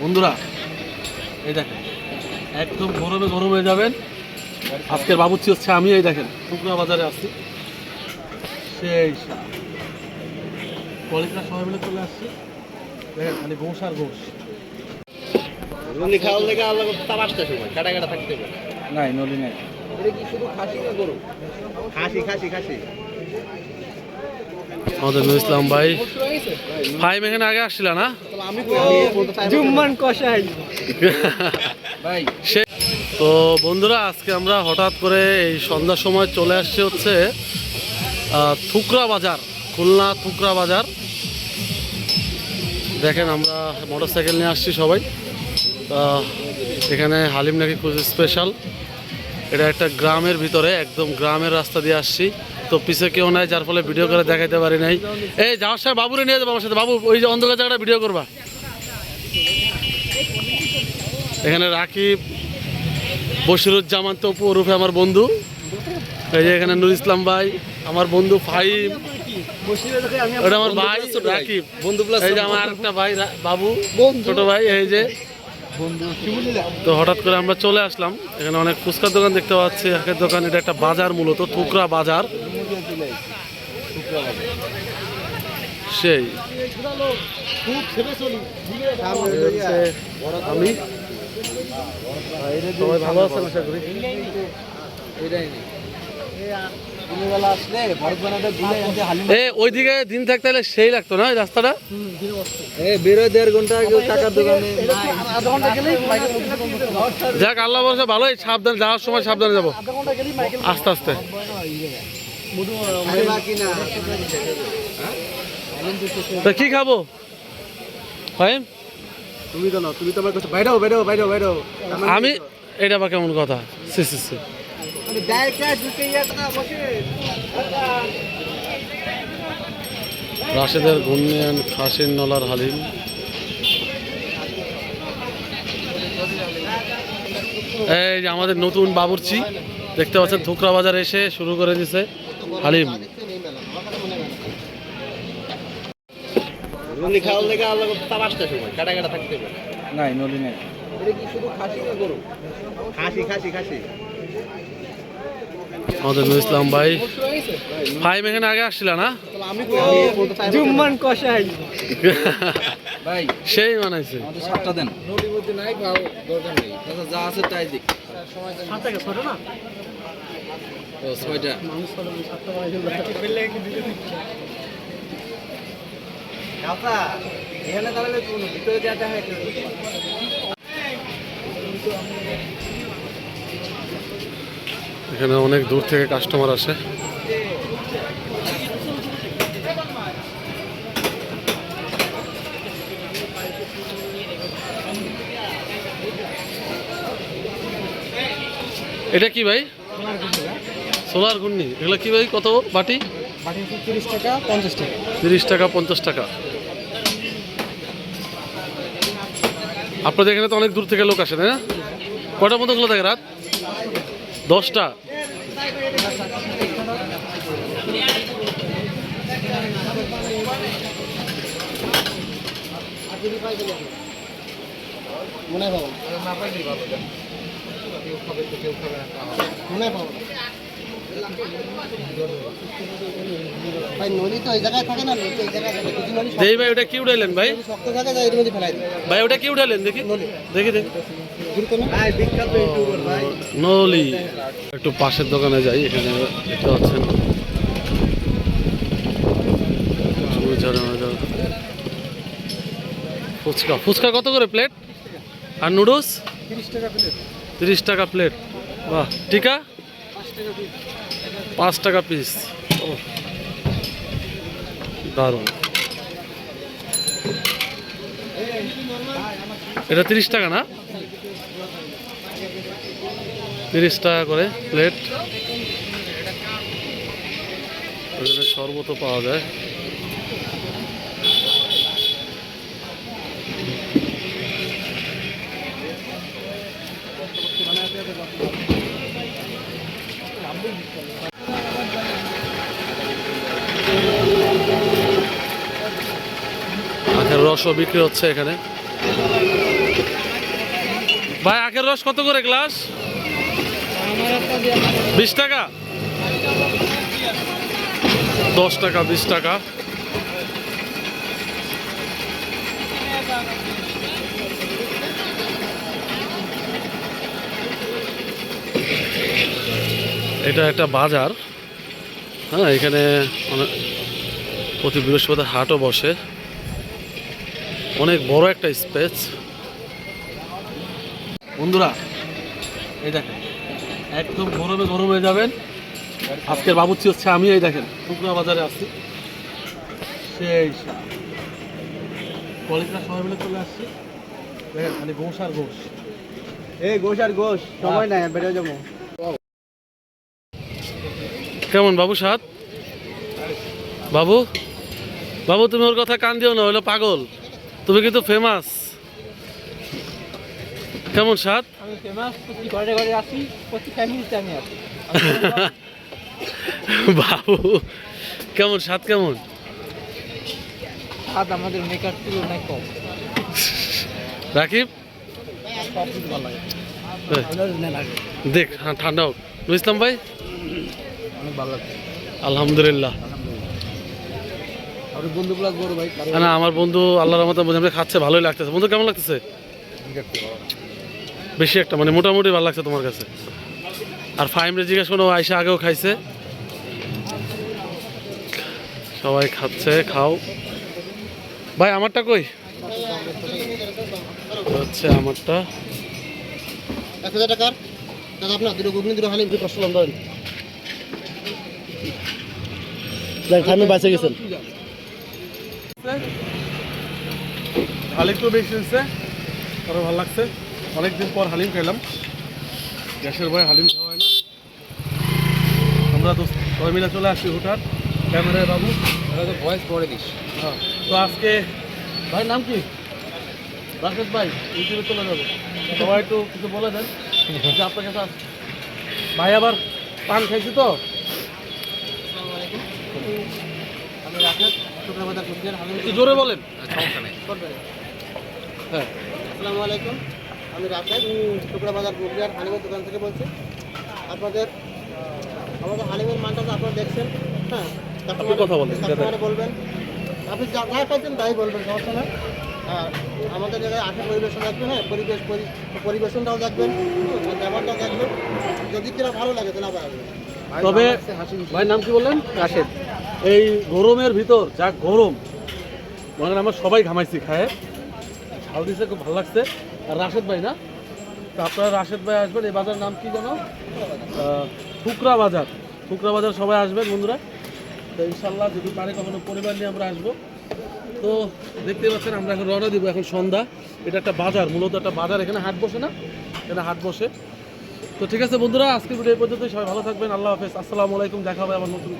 বন্ধুরা এই দেখেন একদম গরমে গরমে যাবেন। আজকের বাবুচ্ছি হচ্ছে আমি এই দেখেন টুকরা বাজারে আসছি সেই কলিকা সবাই মিলে চলে আসছি। দেখেন খালি ঘোষ আর ঘোষ খাওয়ার লেগে তার আসতে সময় কাটা কাটা থাকতে নাই নলি নাই। আমাদের ইসলাম ভাই। ভাই এখানে আগে আসছিল না? জুম্মান কষাই ভাই। তো বন্ধুরা আজকে আমরা হঠাৎ করে এই সন্ধ্যার সময় চলে আসছে হচ্ছে থুকরা বাজার খুলনা থুকরা বাজার। দেখেন আমরা মোটরসাইকেল নিয়ে আসছি সবাই। তা এখানে হালিম নাকি খুব স্পেশাল এটা একটা গ্রামের ভিতরে একদম গ্রামের রাস্তা দিয়ে আসছি। তো পিছে কেউ নাই যার ফলে ভিডিও করে দেখাইতে পারি নাই। এই যাওয়ার সময় বাবুরে নিয়ে যাব আমার সাথে। বাবু ওই যে অন্ধকার জায়গাটা ভিডিও করবা। এখানে রাকিব বসিরুজ্জামান তপু ওরফে আমার বন্ধু। এই যে এখানে নুর ইসলাম ভাই আমার বন্ধু ফাইম ওটা আমার ভাই রাকিব। বন্ধু এই যে আমার ভাই বাবু ছোট ভাই এই যে। তো হঠাৎ করে আমরা চলে আসলাম। এখানে অনেক ফুচকার দোকান দেখতে পাচ্ছি একের দোকান। এটা একটা বাজার মূলত টুকরা বাজার। সেই। আমি। সবাই ভালো আছেন আশা করি। ওইদিকে দিন থাকতে হলে সেই লাগতো না রাস্তাটা? এ বেরোয় দেড় ঘণ্টা আগে টাকার দোকানে। যাক আল্লাহ ভালোই সাবধান যাওয়ার সময় সাবধানে যাব। আস্তে আস্তে। তা কি খাব? ভাই তুমি তো না তুমি তো আমার কাছে বাইরেও বাইরেও বাইরেও বাইরেও। আমি এটা বা কেমন কথা? C C C. কথা রাশেদের ঘূর্ণিয়ান খাসির নলার হালিম। এই যে আমাদের নতুন বাবুর্চি দেখতে পাচ্ছেন থুকরা বাজার এসে শুরু করে দিছে। হালিম। খাওয়ার লেগে তার আসতে সময় কাটা কাটা থাকতে হবে। নাই নলি নাই। এটা কি শুধু খাসি না গরু? খাসি খাসি খাসি। আমাদের নুর ইসলাম ভাই। ভাই এখানে আগে আসছিল না? আমি জুম্মান কষাই ভাই সেই মানাইছে আমাদের সাতটা দেন। নদীর মধ্যে নাই দরকার নেই। যা আছে তাই দিক। সাত ছোট না? ও ছয়টা। মানুষ ছোট সাতটা মাইকেল কাঁচা এখানে দাঁড়ালে ভিতরে যাতে হয় এখানে অনেক দূর থেকে কাস্টমার আসে। এটা কি ভাই? সোলার ঘূর্ণি এগুলো কি ভাই কত বাটি? তিরিশ টাকা পঞ্চাশ টাকা। তিরিশ টাকা পঞ্চাশ টাকা। আপনাদের এখানে তো অনেক দূর থেকে লোক আসে তাই না? কটার মতো খোলা থাকে রাত? দশটা? মনে হয় পাবো না। কেউ খাবে তো কেউ খাবে না। ভাই নদী তো ওই জায়গায় থাকে না নদী জায়গায় থাকে। দেই ভাই ওটা কি উঠাইলেন ভাই? শক্ত থাকে যায় এর মধ্যে ফেলাই ভাই ওটা কি উঠাইলেন দেখি। দেখি দেখি। নলি। একটু পাশের দোকানে যাই এখানে দেখতে পাচ্ছেন। ফুচকা। ফুচকা কত করে প্লেট? আর নুডলস? তিরিশ টাকা প্লেট। তিরিশ টাকা প্লেট। বাহ টিকা? পাঁচ টাকা পিস ও দারুণ। এটা তিরিশ টাকা না? তিরিশ টাকা করে প্লেট এখানে শরবতও পাওয়া যায়। আখের বিক্রি হচ্ছে এখানে। ভাই আখের রস কত করে গ্লাস? বিশ টাকা? দশ টাকা, বিশ টাকা। এটা একটা বাজার। হ্যাঁ এখানে অনেক প্রতি বৃহস্পতিবার হাটও বসে। অনেক বড় একটা স্পেস। বন্ধুরা এই দেখেন একদম গরমে গরমে যাবেন। আজকের বাবুচ্ছি হচ্ছে আমি এই দেখেন টুকরা বাজারে আসছি সেই কলেজরা সবাই মিলে চলে আসছি। দেখেন খালি গোস আর ঘোষ এই গোশ আর গোশ সময় নাই বেড়ে যাব। কেমন বাবু সাত বাবু? বাবু তুমি ওর কথা কান দিও না হইল পাগল। তুমি কিন্তু ফেমাস কেমন সাত আমি ফেমাস প্রতি ঘরে ঘরে আসি প্রতি ফ্যামিলিতে আমি আসি। বাবু কেমন সাত কেমন? স্বাদ আমাদের মেকার তুলনায় কম। রাকিব? দেখ হ্যাঁ ঠান্ডা হোক। ইসলাম ভাই? অনেক ভালো আলহামদুলিল্লাহ আর বন্ধুগুলো গরু ভাই না আমার বন্ধু আল্লাহর মতো বোঝাতে খাচ্ছে ভালোই লাগতেছে। বন্ধু কেমন লাগতেছে? বেশি একটা মানে মোটামুটি ভালো লাগছে তোমার কাছে। আর ফাইমরে জিজ্ঞেস করো ও আয়সা আগেও খাইছে? সবাই খাচ্ছে খাও। ভাই আমারটা কই? হচ্ছে আমারটা। এক হাজার টাকার? দাদা আপনার দুটো ঘুগনি দুটো বাঁচে গেছেন। হালিম তো বেশি হয়েছে আরও ভালো লাগছে। অনেকদিন পর হালিম খাইলাম। গ্যাসের ভয়ে হালিম খাওয়া হয় না। আমরা তো সবাই মিলে চলে আসছি হুটার। ক্যামেরায় বাবু। ভয়েস পরে দিস। হ্যাঁ তো আজকে ভাই নাম কি? রাশেদ ভাই ইউটিউবে চলে যাব। সবাই একটু কিছু বলে দেন। যে আপনার কাছে ভাই আবার পান খাইছি তো? আমি একটু জোরে বলেন। করবেন। হ্যাঁ। আসসালামু আলাইকুম। আমি রাশেদ টুকরা বাজার কুচবিহার হালিমের দোকান থেকে বলছি। আপনাদের আমাদের হালিমের মানটা তো আপনারা দেখছেন। হ্যাঁ কথা কাস্টমারে বলবেন। আপনি যা যা পাইছেন তাই বলবেন সমস্যা না আর আমাদের জায়গায় আসে পরিবেশন দেখবেন হ্যাঁ পরিবেশ পরি- পরিবেশনটাও দেখবেন ব্যাপারটাও দেখবেন। যদি কিনা ভালো লাগে তাহলে আবার আসবেন। তবে ভাই নাম কি বললেন? রাশেদ। এই গরমের ভিতর যা গরম মনে আমরা সবাই ঘামাইছি খায়। দিছে, খুব ভালো লাগছে। আর রাশেদ ভাই না? তো আপনারা রাশেদ ভাই আসবেন, এই বাজার নাম কি জানো ফুকরা বাজার। ফুকরা বাজার সবাই আসবেন বন্ধুরা। তো ইনশাল্লাহ যদি পারে কখনো পরিবার নিয়ে আমরা আসব। তো দেখতে পাচ্ছেন, আমরা এখন রওনা দিব এখন সন্ধ্যা। এটা একটা বাজার, মূলত একটা বাজার, এখানে হাট বসে না? এখানে হাট বসে। তো ঠিক আছে বন্ধুরা আজকে ভিডিও এই পর্যন্তই। সবাই ভালো থাকবেন। আল্লাহ হাফেজ। আসসালামু আলাইকুম। দেখা হবে আবার নতুন